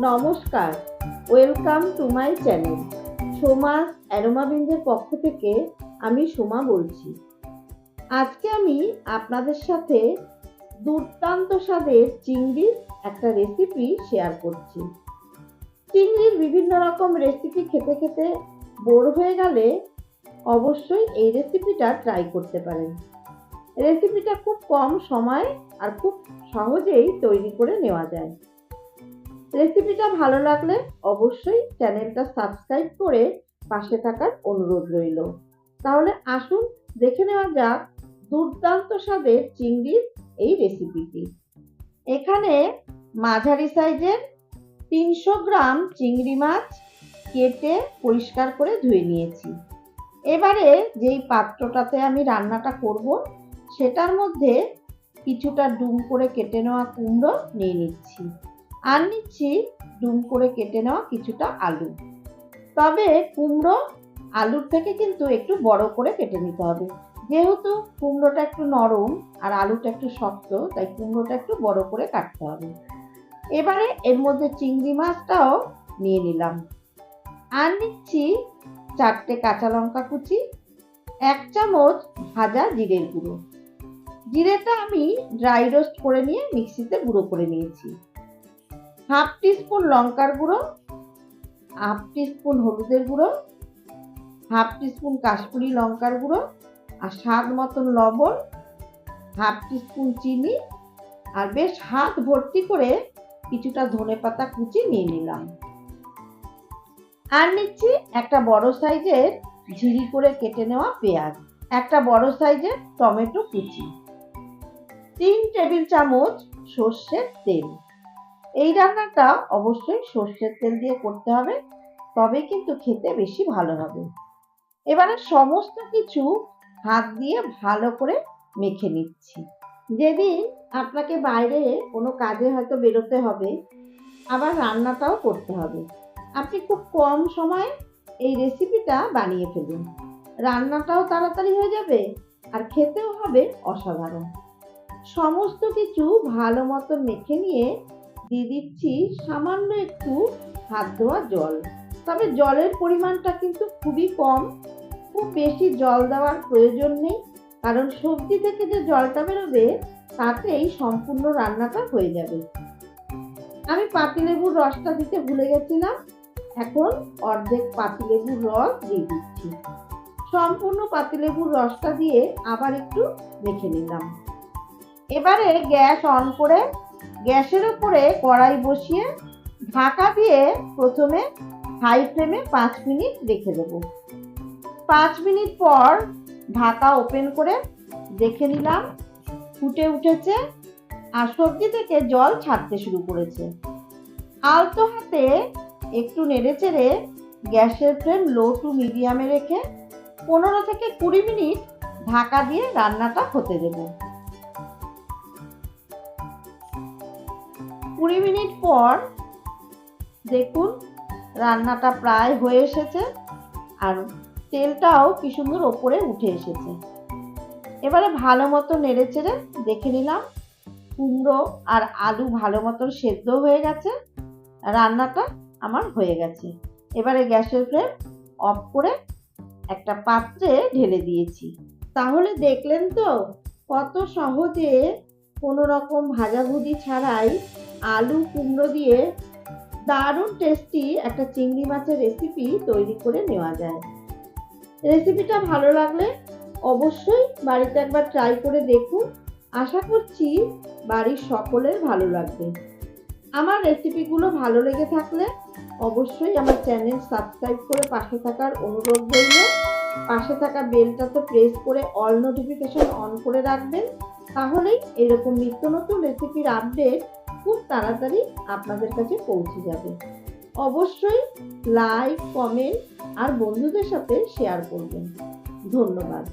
নমস্কার। Welcome to my channel. Soma's অ্যারোমাবিন্দের পক্ষ থেকে আমি সোমা বলছি। আজকে আমি আপনাদের সাথে দুর্দান্ত স্বাদের চিংড়ির একটা রেসিপি শেয়ার করছি। চিংড়ির বিভিন্ন রকম রেসিপি খেতে খেতে বোর হয়ে গেলে অবশ্যই এই রেসিপিটা ট্রাই করতে পারেন। রেসিপিটা খুব কম সময় আর খুব সহজেই তৈরি করে নেওয়া যায়। রেসিপিটা ভালো লাগলে অবশ্যই চ্যানেলটা সাবস্ক্রাইব করে পাশে থাকার অনুরোধ রইল। তাহলে আসুন, দেখে নেওয়া যাক দুর্দান্ত স্বাদের চিংড়ির এই রেসিপিটি এখানে মাঝারি সাইজের তিনশো গ্রাম চিংড়ি মাছ কেটে পরিষ্কার করে ধুয়ে নিয়েছি। এবারে যেই পাত্রটাতে আমি রান্নাটা করব, সেটার মধ্যে কিছুটা ডুম করে কেটে নেওয়া কুমড়ো নিয়ে নিচ্ছি। আর নিচ্ছি ডুম করে কেটে নেওয়া কিছুটা আলু। তবে কুমড়ো আলুর থেকে কিন্তু একটু বড় করে কেটে নিতে হবে। যেহেতু কুমড়োটা একটু নরম আর আলুটা একটু শক্ত, তাই কুমড়োটা একটু বড় করে কাটতে হবে। এবারে এর মধ্যে চিংড়ি মাছটাও নিয়ে নিলাম। আর নিচ্ছি চারটে কাঁচা লঙ্কা কুচি, এক চামচ ভাজা জিরের গুঁড়ো। জিরেটা আমি ড্রাই রোস্ট করে নিয়ে মিক্সিতে গুঁড়ো করে নিয়েছি। হাফ টিস্পুন লঙ্কার গুঁড়ো, হাফ টিস্পুন হলুদের গুঁড়ো, হাফ টিস্পুন কাশ্মীরি লঙ্কার গুঁড়ো আর স্বাদ মতন লবণ, হাফ টিস্পুন চিনি আর বেশ হাত ভর্তি করে কিছুটা ধনে পাতা কুচি নিয়ে নিলাম। আর নিচ্ছি একটা বড় সাইজের ঝিরি করে কেটে নেওয়া পেঁয়াজ, একটা বড় সাইজের টমেটো কুচি, তিন টেবিল চামচ সর্ষের তেল। এই রান্নাটা অবশ্যই সর্ষের তেল দিয়ে করতে হবে তবে কিন্তু খেতে বেশি ভালো হবে। এবারে সমস্ত কিছু হাত দিয়ে ভালো করে মেখে নিচ্ছি। যেদিন আপনাকে বাইরে কোনো কাজে হয়তো বেরোতে হবে, আবার রান্নাটাও করতে হবে। আপনি খুব কম সময়ে এই রেসিপিটা বানিয়ে ফেলুন। রান্নাটাও তাড়াতাড়ি হয়ে যাবে আর খেতেও হবে অসাধারণ। সমস্ত কিছু ভালো মতো মেখে নিয়ে দিয়ে দিচ্ছি সামান্য একটু হাত ধোয়া জল। তবে জলের পরিমাণটা কিন্তু খুবই কম। খুব বেশি জল দেওয়ার প্রয়োজন নেই, কারণ সবজি থেকে যে জলটা বেরোবে, তাতেই সম্পূর্ণ রান্নাটা হয়ে যাবে। আমি পাতিলেবুর রসটা দিতে ভুলে গেছিলাম। এখন অর্ধেক পাতিলেবুর রস দিয়ে দিচ্ছি। সম্পূর্ণ পাতিলেবুর রসটা দিয়ে আবার একটু মেখে নিলাম। এবারে গ্যাস অন করে গ্যাসের উপরে কড়াই বসিয়ে ঢাকা দিয়ে প্রথমে হাই ফ্লেমে পাঁচ মিনিট রেখে দেব। পাঁচ মিনিট পর ঢাকা ওপেন করে দেখে নিলাম, ফুটে উঠেছে আর সবজি থেকে জল ছাড়তে শুরু করেছে। আলতো হাতে একটু নেড়ে চেড়ে গ্যাসের ফ্লেম লো টু মিডিয়ামে রেখে পনেরো থেকে কুড়ি মিনিট ঢাকা দিয়ে রান্নাটা হতে দেবো। কুড়ি মিনিট পর দেখুন, রান্নাটা প্রায় হয়ে এসেছে আর তেলটাও কি সুন্দর ওপরে উঠে এসেছে। এবারে ভালো মতো নেড়ে চেড়ে দেখে নিলাম, কুমড়ো আর আলু ভালো মতন সেদ্ধ হয়ে গেছে, রান্নাটা আমার হয়ে গেছে। এবারে গ্যাসের ফ্লেম অফ করে একটা পাত্রে ঢেলে দিয়েছি। তাহলে দেখলেন তো, কত সহজে কোনো রকম ভাজাভুজি ছাড়াই আলু, কুমড়ো দিয়ে দারুণ টেস্টি একটা চিংড়ি মাছের রেসিপি তৈরি করে নেওয়া যায়। রেসিপিটা ভালো লাগলে অবশ্যই বাড়িতে একবার ট্রাই করে দেখুন। আশা করছি বাড়ির সকলের ভালো লাগবে। আমার রেসিপিগুলো ভালো লেগে থাকলে অবশ্যই আমার চ্যানেল সাবস্ক্রাইব করে পাশে থাকার অনুরোধ রইল। পাশে থাকা বেলটা তো প্রেস করে অল নোটিফিকেশন অন করে রাখবেন। তাহলেই এরকম নিত্য নতুন রেসিপির আপডেট খুব তাড়াতাড়ি আপনাদের কাছে পৌঁছে যাবে। অবশ্যই লাইক কমেন্ট আর বন্ধুদের সাথে শেয়ার করবেন। ধন্যবাদ।